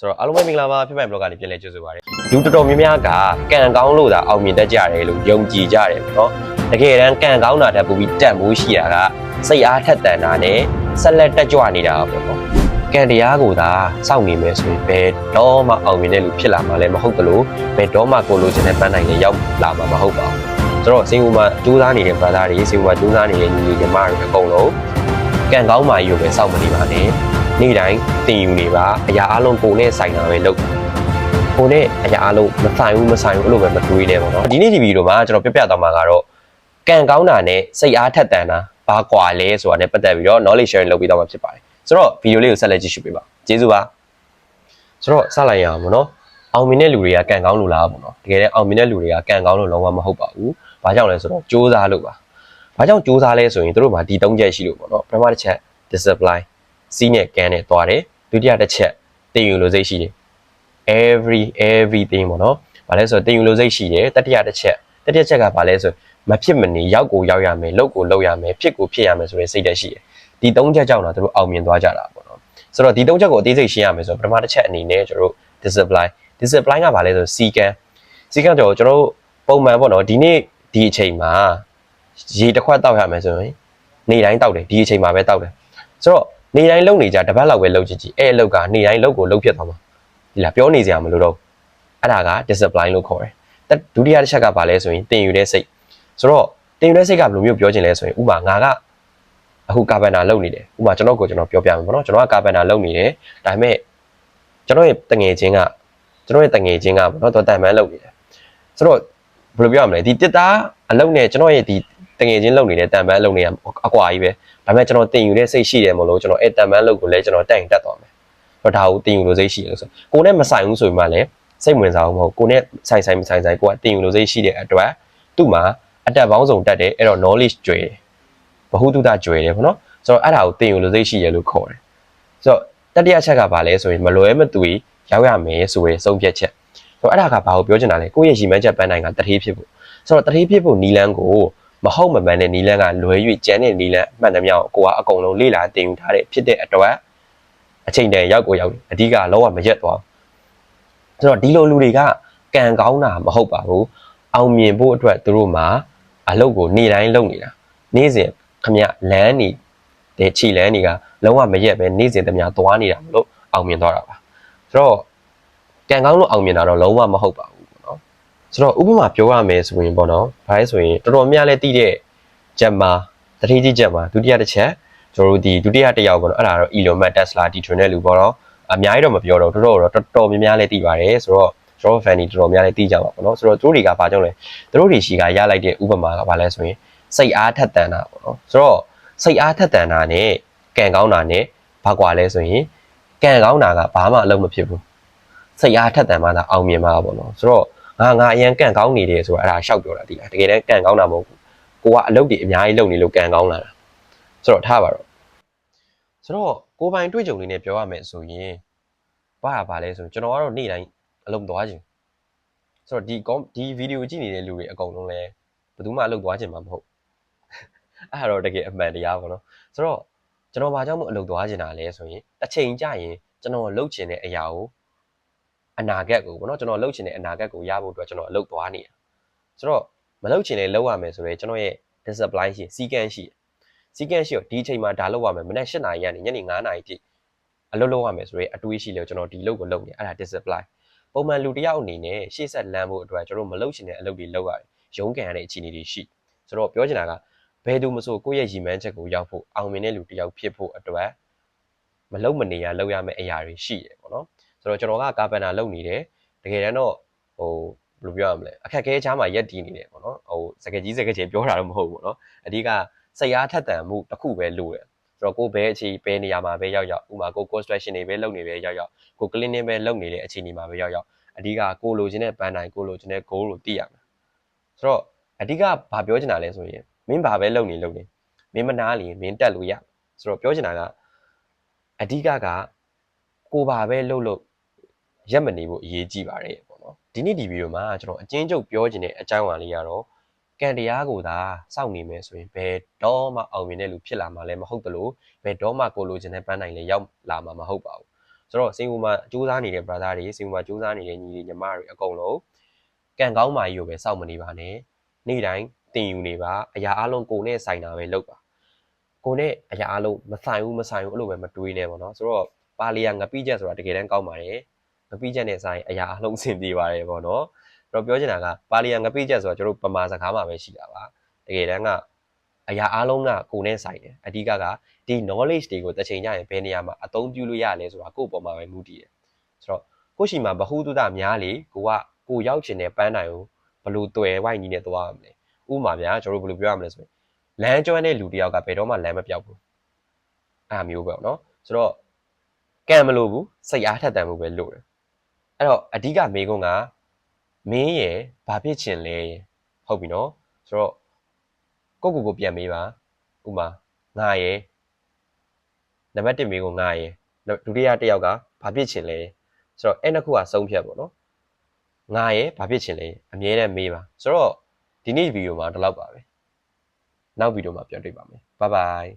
ဆိုတော့အားလုံးပဲမင်္ဂလာပါဖြစ်ပိုင် blog ကနေပြန်လည်ကြိုဆိုပါရစေလူတော်တော်များများကကံကောင်းလို့သာအောင်မြင်တတ်ကြတယ်လို့ယုံကြည်ကြတယ်ပေါ့နော်တကယ်တမ်းကံကောင်းတာတက်ပူပြီးတက်မိုးရှိတာကစိတ်အားထက်သန်တာနဲ့ဆက်လက်တက်ကြွနေတာပေါ့နော်ကံတရားကိုသာစောင့်နေမယ်ဆိုရင်ဘယ်တော့မှအောင်မြင်တဲ့လူဖြစ်လာမှာလည်းမဟုတ်သလိုဘယ်တော့မှကိုလိုချင်တဲ့ပန်းနိုင်လည်းရောက်လာမှာမဟုတ်ပါဘူးဆိုတော့စင်ကူမှာကြိုးစားနေတဲ့ brother တွေစင်ကူမှာကြိုးစားနေတဲ့ညီညီညီမတွေအကုန်လုံးကံကောင်းမှယူပဲစောင့်မနေပါနဲ့ နေ့တိုင်းတင်ယူနေပါအရာအလုံးကိုနဲ့ဆိုင်တာပဲလုပ်ကိုနဲ့အရာအလုံးမဆိုင်ဘူးမဆိုင်ဘူးအဲ့လိုပဲမတွေးနဲ့ပေါ့နော်ဒီနေ့ဒီဗီဒီယိုမှာကျွန်တော်ပြပြသွားမှာကတော့ကံကောင်းတာနဲ့စိတ်အားထက်သန်တာဘာကွာလဲဆိုတာနဲ့ပတ်သက်ပြီးတော့ knowledge sharing လုပ်ပြီးတော့မှာဖြစ်ပါတယ်ဆိုတော့ဗီဒီယိုလေးကိုဆက်လက်ကြည့်ရှုပေးပါကျေးဇူးပါဆိုတော့စလိုက်ရအောင်ပေါ့နော်အောင်မြင်တဲ့လူတွေကကံကောင်းလို့လားပေါ့နော်တကယ်တမ်းအောင်မြင်တဲ့လူတွေကကံကောင်းလို့လုံးဝမဟုတ်ပါဘူးဘာကြောင့်လဲဆိုတော့စ조사လို့ပါဘာကြောင့်စ조사လဲဆိုရင်တို့မှာဒီ၃ချက်ရှိလို့ပေါ့နော်ပထမတစ်ချက် discipline စီးနဲ့ကန်းနဲ့သွားတယ်ဒုတိယတစ်ချက်တင်ယူလို့စိတ်ရှိတယ် every everything ပေါ့နော်ဘာလဲဆိုတော့တင်ယူလို့စိတ်ရှိတယ်တတိယတစ်ချက်တတိယချက်ကဘာလဲဆိုမဖြစ်မနေရောက်ကိုရောက်ရမယ်လုပ်ကိုလုပ်ရမယ်ဖြစ်ကိုဖြစ်ရမယ်ဆိုတဲ့စိတ်ဓာတ်ရှိတယ်ဒီ၃ချက်ကြောင့်တော့တို့အောင်မြင်သွားကြတာပေါ့နော်ဆိုတော့ဒီ၃ချက်ကိုအသေးစိတ်ရှင်းရမယ်ဆိုတော့ပထမတစ်ချက်အနေနဲ့ကျွန်တော်တို့ discipline discipline ကဘာလဲဆိုစီကံစီကံတော့ကျွန်တော်တို့ပုံမှန်ပေါ့နော်ဒီနေ့ဒီအချိန်မှာရေတစ်ခွက်တောက်ရမယ်ဆိုရင်နေ့တိုင်းတောက်တယ်ဒီအချိန်မှာပဲတောက်တယ်ဆိုတော့ နေတိုင်းလုံနေကြတပတ်လောက်ပဲလုံကြည့်ကြည့်အဲ့အလုပ်ကနေတိုင်းလုံကိုလုံဖြစ်သွားမှာဒီလားပြောနေစရာမလိုတော့အဲ့ဒါက discipline လို့ခေါ်တယ်တက်ဒုတိယတစ်ချက်ကဘာလဲဆိုရင်တင်ယူတဲ့စိတ်ဆိုတော့တင်ယူတဲ့စိတ်ကဘယ်လိုမျိုးပြောချင်လဲဆိုရင်ဥပမာငါကအခုကာဗန်နာလုံနေတယ်ဥပမာကျွန်တော်ကိုကျွန်တော်ပြောပြမယ်ပေါ့နော်ကျွန်တော်ကကာဗန်နာလုံနေတယ်ဒါပေမဲ့ကျွန်တော်ရဲ့တငယ်ချင်းကကျွန်တော်ရဲ့တငယ်ချင်းကပေါ့နော်တော့တန်မန်းလုံနေတယ်ဆိုတော့ဘယ်လိုပြောရမလဲဒီတစ်သားအလုံနဲ့ကျွန်တော်ရဲ့ဒီ တငယ်ချင်းလုံနေတဲ့တန်ပန်းလုံနေရအကွာကြီးပဲဒါပေမဲ့ကျွန်တော်တင်ယူတဲ့စိတ်ရှိတယ်မလို့ကျွန်တော်အဲ့တန်ပန်းလုံကိုလည်းကျွန်တော်တက်ရင်တက်သွားမယ်ဆိုတော့ဒါကိုတင်ယူလို့စိတ်ရှိတယ်လို့ဆိုကိုနဲ့မဆိုင်ဘူးဆိုရင်မှလည်းစိတ်ဝင်စားအောင်မဟုတ်ကိုနဲ့ဆိုင်ဆိုင်မဆိုင်ဆိုင်ကိုကတင်ယူလို့စိတ်ရှိတဲ့အတွက်သူ့မှာအတက်ပေါင်းစုံတက်တယ်အဲ့တော့ knowledge ကျွေတယ်ဘ ഹു တုတကျွေတယ်ပေါ့နော်ဆိုတော့အဲ့ဒါကိုတင်ယူလို့စိတ်ရှိရလို့ခေါ်တယ်ဆိုတော့တတိယချက်ကဘာလဲဆိုရင်မလွဲမသွေရောက်ရမယ်ဆိုရဲဆုံးဖြတ်ချက်ဆိုတော့အဲ့ဒါကဘာကိုပြောချင်တာလဲကိုယ့်ရဲ့ရည်မှန်းချက်ပန်းတိုင်းကတတိဖြစ်ဖို့ဆိုတော့တတိဖြစ်ဖို့နီလန်းကို မဟုတ်မမှန်တဲ့နီလန်းကလွဲ၍ကျန်တဲ့နီလန်းမှန်သမျှကိုကိုကအကုန်လုံးလေ့လာတင်ယူထားတဲ့ဖြစ်တဲ့အတွက်အချိန်တန်ရောက်ကိုရောက်အဓိကလောကမရက်သွားဆိုတော့ဒီလိုလူတွေကကံကောင်းတာမဟုတ်ပါဘူးအောင်မြင်ဖို့အတွက်သူတို့မှာအလုပ်ကိုနေ့တိုင်းလုပ်နေတာနေ့စဉ်ခမလမ်းနေတဲ့ခြေလမ်းတွေကလုံးဝမရက်ပဲနေ့စဉ်တည်းများသွားနေတာမလို့အောင်မြင်သွားတာပါဆိုတော့ကံကောင်းလို့အောင်မြင်တာတော့လုံးဝမဟုတ်ပါဘူးပေါ့နော် ဆိုတော့ဥပမာပြောရမယ်ဆိုရင်ပေါ့နော်ဘာလဲဆိုရင်တော်တော်များလဲတည်တဲ့ချက်မှာတတိကြီးချက်မှာဒုတိယတစ်ချက်ကျွန်တော်တို့ဒီဒုတိယတစ်ယောက်ပေါ့နော်အဲ့ဒါတော့ Elon Musk Tesla ဒီ train တဲ့လူပေါ့နော်အများကြီးတော့မပြောတော့တော်တော်တော့တော်တော်များများလဲတည်ပါတယ်ဆိုတော့ကျွန်တော် fan တွေတော်တော်များလဲတည်ကြပါပေါ့နော်ဆိုတော့သူတို့တွေကဘာကြောင့်လဲသူတို့တွေရှိကရလိုက်တဲ့ဥပမာကဘာလဲဆိုရင်စိတ်အားထက်သန်တာပေါ့နော်ဆိုတော့စိတ်အားထက်သန်တာနဲ့ကံကောင်းတာနဲ့ဘာကွာလဲဆိုရင်ကံကောင်းတာကဘာမှအလုပ်မဖြစ်ဘူးစိတ်အားထက်သန်မှသာအောင်မြင်မှာပေါ့နော်ဆိုတော့ ငါငါအရင်ကံကောင်းနေတယ်ဆိုတာအဲ့ဒါရှောက်ပြောတာဒီလားတကယ်တမ်းကံကောင်းတာမဟုတ်ဘူးကိုကအလုပ်တွေအများကြီးလုပ်နေလို့ကံကောင်းလာတာဆိုတော့ထားပါတော့ဆိုတော့ကိုပိုင်တွေ့ကြုံလေးနဲ့ပြောရမယ်ဆိုရင်ဘာကဘာလဲဆိုရင်ကျွန်တော်ကတော့နေ့တိုင်းအလုပ်သွားခြင်းဆိုတော့ဒီဒီဗီဒီယိုကြည့်နေတဲ့လူတွေအကုန်လုံးလည်းဘယ်သူမှအလုပ်သွားခြင်းမှာမဟုတ်အဲ့ဒါတော့တကယ်အမှန်တရားပေါ့နော်ဆိုတော့ကျွန်တော်ဘာကြောင့်မို့အလုပ်သွားခြင်းတာလဲဆိုရင်တစ်ချိန်ကြရင်ကျွန်တော်လုပ်ချင်တဲ့အရာကို အနာဂတ်ကိုပေါ့နော်ကျွန်တော်လုပ်ချင်တဲ့အနာဂတ်ကိုရဖို့အတွက်ကျွန်တော်အလုပ်သွားနေတာဆိုတော့မလုပ်ချင်လဲလုပ်ရမယ်ဆိုတော့ကျွန်တော်ရဲ့ discipline ရှိစီကံရှိစီကံရှိတော့ဒီအချိန်မှာဒါလုပ်ရမယ်မနေ့၈နာရီကနေညနေ9နာရီထိအလုပ်လုပ်ရမယ်ဆိုရင်အတွေးရှိလေကျွန်တော်ဒီလုပ်ကိုလုပ်နေအဲ့ဒါ discipline ပုံမှန်လူတစ်ယောက်အနေနဲ့ရှေ့ဆက်လမ်းဖို့အတွက်ကျွန်တော်မလုပ်ချင်တဲ့အလုပ်တွေလုပ်ရတယ်ရုန်းကန်ရတဲ့အခြေအနေတွေရှိဆိုတော့ပြောချင်တာကဘယ်သူမဆိုကိုယ့်ရဲ့ရည်မှန်းချက်ကိုရောက်ဖို့အောင်မြင်တဲ့လူတစ်ယောက်ဖြစ်ဖို့အတွက်မလုပ်မနေရလုပ်ရမယ့်အရာတွေရှိတယ်ပေါ့နော် ဆိုတော့ကျွန်တော်ကကာပန်တာလုပ်နေတယ်တကယ်တမ်းတော့ဟိုဘယ်လိုပြောရမလဲအခက်အခဲချားမှာရက်တည်နေတယ်ပေါ့နော်ဟိုစကကြီးစကချင်းပြောတာတော့မဟုတ်ဘူးပေါ့နော်အဓိကစိတ်အားထက်သန်မှုတစ်ခုပဲလိုတယ်ဆိုတော့ကိုဘဲအခြေဘဲနေရာမှာပဲရောက်ရောက်ဥမာကို construction တွေပဲလုပ်နေပဲရောက်ရောက်ကို cleaning ပဲလုပ်နေတဲ့အခြေအနေမှာပဲရောက်ရောက်အဓိကကိုလိုချင်တဲ့ပန်းတိုင်းကိုလိုချင်တဲ့ goal ကိုသိရမယ်ဆိုတော့အဓိကဘာပြောချင်တာလဲဆိုရင်မင်းဘာပဲလုပ်နေလုပ်နေမင်းမနာလီမင်းတက်လို့ရဆိုတော့ပြောချင်တာကအဓိကကကိုဘာပဲလုပ်လို့ ရက်မနေဖို့အရေးကြီးပါတယ်ပေါ့နော်ဒီနေ့ဒီဗီဒီယိုမှာကျွန်တော်အချင်းချုပ်ပြောချင်တဲ့အကြောင်းအရာလေးကတော့ကံတရားကိုသာစောင့်နေမယ်ဆိုရင်ဘယ်တော့မှအောင်မြင်တဲ့လူဖြစ်လာမှာလည်းမဟုတ်တလို့ဘယ်တော့မှကိုလိုချင်တဲ့ပန်းနိုင်လည်းရောက်လာမှာမဟုတ်ပါဘူးဆိုတော့စင်ကူမှာစူးစမ်းနေတဲ့ brother တွေစင်ကူမှာစူးစမ်းနေတဲ့ညီတွေညီမတွေအကုန်လုံးကံကောင်းမာကြီးကိုပဲစောင့်မနေပါနဲ့နေ့တိုင်းတင်ယူနေပါအရာအလုံးကိုနဲ့ဆိုင်တာပဲလုပ်ပါကိုနဲ့အရာအလုံးမဆိုင်ဘူးမဆိုင်ဘူးအဲ့လိုပဲမတွေးနဲ့ပေါ့နော်ဆိုတော့ပါလီယာငပိချက်ဆိုတာတကယ်တမ်းကောင်းပါတယ် ငပိချက်နဲ့ဆိုင်အရာအလုံးအဆင်ပြေပါတယ်ပေါ့နော်အဲ့တော့ပြောချင်တာကပါလီယာငပိချက်ဆိုတာကျွန်တော်တို့ပမာစကားမှာပဲရှိတာပါတကယ်တမ်းကအရာအလုံးကကိုနဲ့ဆိုင်တယ်အဓိကကဒီ knowledge တွေကိုတစ်ချိန်ကျရင်ဘယ်နေရာမှာအသုံးပြုလို့ရလဲဆိုတာကိုယ့်အပေါ်မှာပဲမူတည်တယ်ဆိုတော့ကိုယ့်ရှိမှာဗဟုသုတများလေကိုကကိုရောက်ချင်တဲ့ပန်းတိုင်ကိုဘလို့တွေ့ဝိုက်ညီနဲ့သွားရမလဲဥပမာဗျာကျွန်တော်တို့ဘယ်လိုပြောရမလဲဆိုရင်လမ်းကျွမ်းတဲ့လူတစ်ယောက်ကဘယ်တော့မှလမ်းမပြောက်ဘူးအဲ့လိုမျိုးပဲเนาะဆိုတော့ကံမလို့ဘူးစိတ်အားထက်သန်မှုပဲလို့တယ် အဲ့တော့အဓိကမေးခွန်းကမင်းရယ်ဘာဖြစ်ချင်လဲဟုတ်ပြီနော်ဆိုတော့ကိုကိုကိုပြန်မေးပါဥမာငါရယ်နံပါတ်1မေးခွန်းငါရယ်ဒုတိယတစ်ယောက်ကဘာဖြစ်ချင်လဲဆိုတော့အဲ့နှစ်ခုကဆုံးဖြတ်ပေါ့နော်ငါရယ်ဘာဖြစ်ချင်လဲအမြဲတမ်းမေးပါဆိုတော့ဒီနေ့ဗီဒီယိုမှာဒီလောက်ပါပဲနောက်ဗီဒီယိုမှာပြန်တွေ့ပါမယ်ဘိုင်ဘိုင်